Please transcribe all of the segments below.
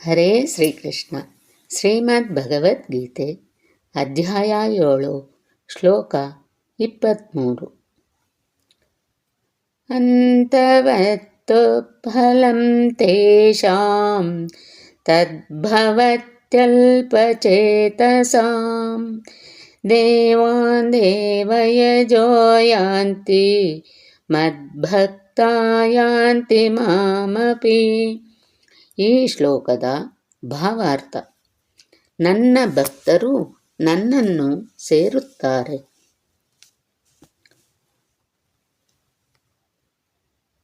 ಹರೇ ಶ್ರೀಕೃಷ್ಣ ಶ್ರೀಮದ್ ಭಗವದ್ಗೀತೆ ಅಧ್ಯಾಯ ಏಳು ಶ್ಲೋಕ ಇಪ್ಪತ್ತ್ಮೂರು ಅಂತವತ್ತು ಫಲಂ ತೇಷಾಂ ತದ್ಭವತ್ಯಲ್ಪಚೇತಸಾಂ ದೇವಾನ್ ದೇವಯಜೋ ಯಾಂತಿ ಮದ್ಭಕ್ತಾ ಯಾಂತಿ ಮಾಮಪಿ ಈ ಶ್ಲೋಕದ ಭಾವಾರ್ಥ. ನನ್ನ ಭಕ್ತರು ನನ್ನನ್ನು ಸೇರುತ್ತಾರೆ.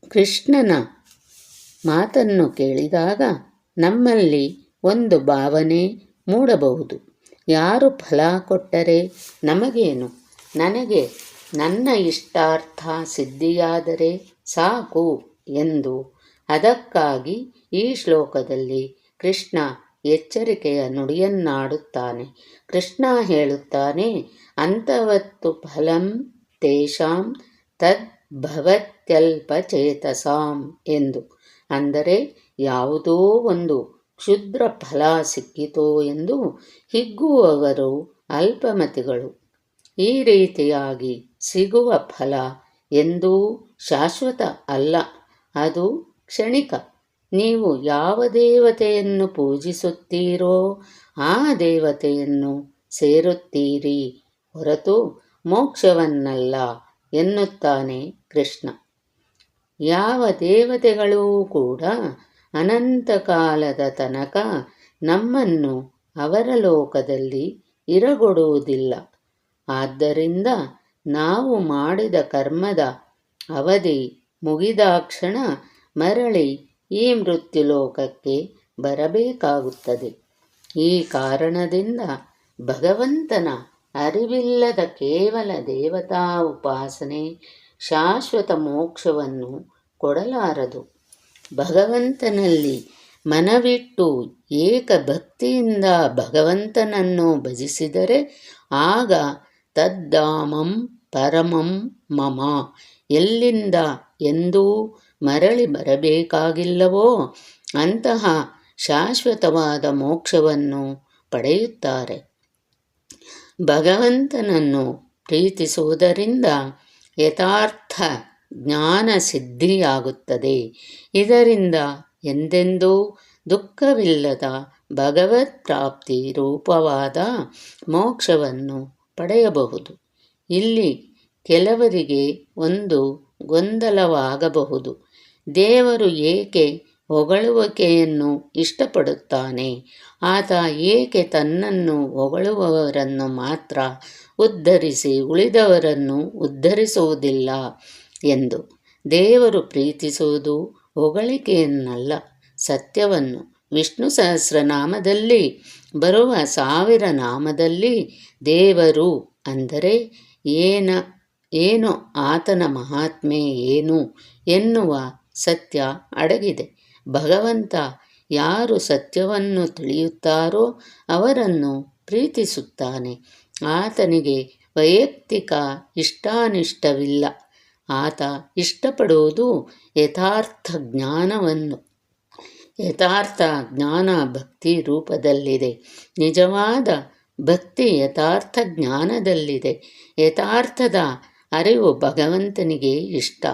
ಕೃಷ್ಣನ ಮಾತನ್ನು ಕೇಳಿದಾಗ ನಮ್ಮಲ್ಲಿ ಒಂದು ಭಾವನೆ ಮೂಡಬಹುದು. ಯಾರು ಫಲ ಕೊಟ್ಟರೆ ನಮಗೇನು? ನನಗೆ ನನ್ನ ಇಷ್ಟಾರ್ಥ ಸಿದ್ಧಿಯಾದರೆ ಸಾಕು ಎಂದು ಅದಕ್ಕಾಗಿ ಈ ಶ್ಲೋಕದಲ್ಲಿ ಕೃಷ್ಣ ಎಚ್ಚರಿಕೆಯ ನುಡಿಯನ್ನಾಡುತ್ತಾನೆ. ಕೃಷ್ಣ ಹೇಳುತ್ತಾನೆ, ಅಂತವತ್ತು ಫಲಂ ತೇಷಾಂ ತದ್ಭವತ್ಯಲ್ಪಚೇತಸಾಂ ಎಂದು. ಅಂದರೆ, ಯಾವುದೋ ಒಂದು ಕ್ಷುದ್ರ ಫಲ ಸಿಕ್ಕಿತೋ ಎಂದು ಹಿಗ್ಗುವವರು ಅಲ್ಪಮತಿಗಳು. ಈ ರೀತಿಯಾಗಿ ಸಿಗುವ ಫಲ ಎಂದೂ ಶಾಶ್ವತ ಅಲ್ಲ. ಅದು ಕ್ಷಣಿಕ, ನೀವು ಯಾವ ದೇವತೆಯನ್ನು ಪೂಜಿಸುತ್ತೀರೋ ಆ ದೇವತೆಯನ್ನು ಸೇರುತ್ತೀರಿ. ಹೊರತು ಮೋಕ್ಷವನ್ನಲ್ಲ ಎನ್ನುತ್ತಾನೆ ಕೃಷ್ಣ. ಯಾವ ದೇವತೆಗಳೂ ಕೂಡ ಅನಂತ ಕಾಲದ ತನಕ ನಮ್ಮನ್ನು ಅವರ ಲೋಕದಲ್ಲಿ ಇರಗೊಡುವುದಿಲ್ಲ. ಆದ್ದರಿಂದ ನಾವು ಮಾಡಿದ ಕರ್ಮದ ಅವಧಿ ಮುಗಿದಾಕ್ಷಣ ಮರಳಿ ಈ ಮೃತ್ಯುಲೋಕಕ್ಕೆ ಬರಬೇಕಾಗುತ್ತದೆ. ಈ ಕಾರಣದಿಂದ ಭಗವಂತನ ಅರಿವಿಲ್ಲದ ಕೇವಲ ದೇವತಾ ಉಪಾಸನೆ ಶಾಶ್ವತ ಮೋಕ್ಷವನ್ನು ಕೊಡಲಾರದು. ಭಗವಂತನಲ್ಲಿ ಮನವಿಟ್ಟು ಏಕ ಭಕ್ತಿಯಿಂದ ಭಗವಂತನನ್ನು ಭಜಿಸಿದರೆ ಆಗ ತದ್ದಾಮಂ ಪರಮಂ ಮಮ ಎಲ್ಲಿಂದ ಎಂದೂ ಮರಳಿ ಬರಬೇಕಾಗಿಲ್ಲವೋ? ಅಂತಹ ಶಾಶ್ವತವಾದ ಮೋಕ್ಷವನ್ನು ಪಡೆಯುತ್ತಾರೆ. ಭಗವಂತನನ್ನು ಪ್ರೀತಿಸುವುದರಿಂದ ಯಥಾರ್ಥ ಜ್ಞಾನ ಸಿದ್ಧಿಯಾಗುತ್ತದೆ. ಇದರಿಂದ ಎಂದೆಂದೂ ದುಃಖವಿಲ್ಲದ ಭಗವತ್ ಪ್ರಾಪ್ತಿ ರೂಪವಾದ ಮೋಕ್ಷವನ್ನು ಪಡೆಯಬಹುದು. ಇಲ್ಲಿ ಕೆಲವರಿಗೆ ಒಂದು ಗೊಂದಲವಾಗಬಹುದು. ದೇವರು ಏಕೆ ಹೊಗಳುವಿಕೆಯನ್ನು ಇಷ್ಟಪಡುತ್ತಾನೆ? ಆತ ಏಕೆ ತನ್ನನ್ನು ಹೊಗಳುವವರನ್ನು ಮಾತ್ರ ಉದ್ಧರಿಸಿ ಉಳಿದವರನ್ನು ಉದ್ಧರಿಸುವುದಿಲ್ಲ ಎಂದು ದೇವರು ಪ್ರೀತಿಸುವುದು ಹೊಗಳಿಕೆಯನ್ನಲ್ಲ. ಸತ್ಯವನ್ನು ವಿಷ್ಣು ಸಹಸ್ರನಾಮದಲ್ಲಿ ಬರುವ ಸಾವಿರ ನಾಮದಲ್ಲಿ ದೇವರು ಅಂದರೆ ಏನ, ಏನು ಆತನ ಮಹಾತ್ಮೆ ಏನು ಎನ್ನುವ ಸತ್ಯ ಅಡಗಿದೆ. ಭಗವಂತ ಯಾರು ಸತ್ಯವನ್ನು ತಿಳಿಯುತ್ತಾರೋ ಅವರನ್ನು ಪ್ರೀತಿಸುತ್ತಾನೆ. ಆತನಿಗೆ ವೈಯಕ್ತಿಕ ಇಷ್ಟಾನಿಷ್ಟವಿಲ್ಲ. ಆತ ಇಷ್ಟಪಡುವುದು ಯಥಾರ್ಥ ಜ್ಞಾನವನ್ನು. ಯಥಾರ್ಥ ಜ್ಞಾನ ಭಕ್ತಿ ರೂಪದಲ್ಲಿದೆ. ನಿಜವಾದ ಭಕ್ತಿ ಯಥಾರ್ಥ ಜ್ಞಾನದಲ್ಲಿದೆ. ಯಥಾರ್ಥದ ಅರಿವು ಭಗವಂತನಿಗೆ ಇಷ್ಟ.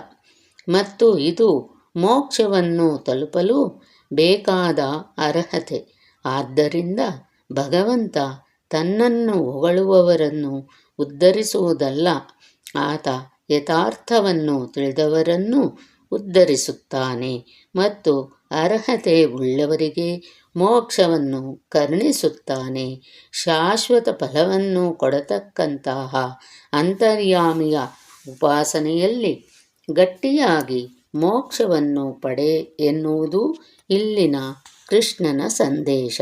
ಮತ್ತು ಇದು ಮೋಕ್ಷವನ್ನು ತಲುಪಲು ಬೇಕಾದ ಅರ್ಹತೆ. ಆದ್ದರಿಂದ ಭಗವಂತ ತನ್ನನ್ನು ಹೊಗಳುವವರನ್ನು ಉದ್ಧರಿಸುವುದಲ್ಲ, ಆತ ಯಥಾರ್ಥವನ್ನು ತಿಳಿದವರನ್ನು ಉದ್ಧರಿಸುತ್ತಾನೆ ಮತ್ತು ಅರ್ಹತೆ ಉಳ್ಳವರಿಗೆ ಮೋಕ್ಷವನ್ನು ಕರುಣಿಸುತ್ತಾನೆ. ಶಾಶ್ವತ ಫಲವನ್ನು ಕೊಡತಕ್ಕಂತಹ ಅಂತರ್ಯಾಮಿಯ ಉಪಾಸನೆಯಲ್ಲಿ ಗಟ್ಟಿಯಾಗಿ ಮೋಕ್ಷವನ್ನು ಪಡೆ ಎನ್ನುವುದು ಇಲ್ಲಿನ ಕೃಷ್ಣನ ಸಂದೇಶ.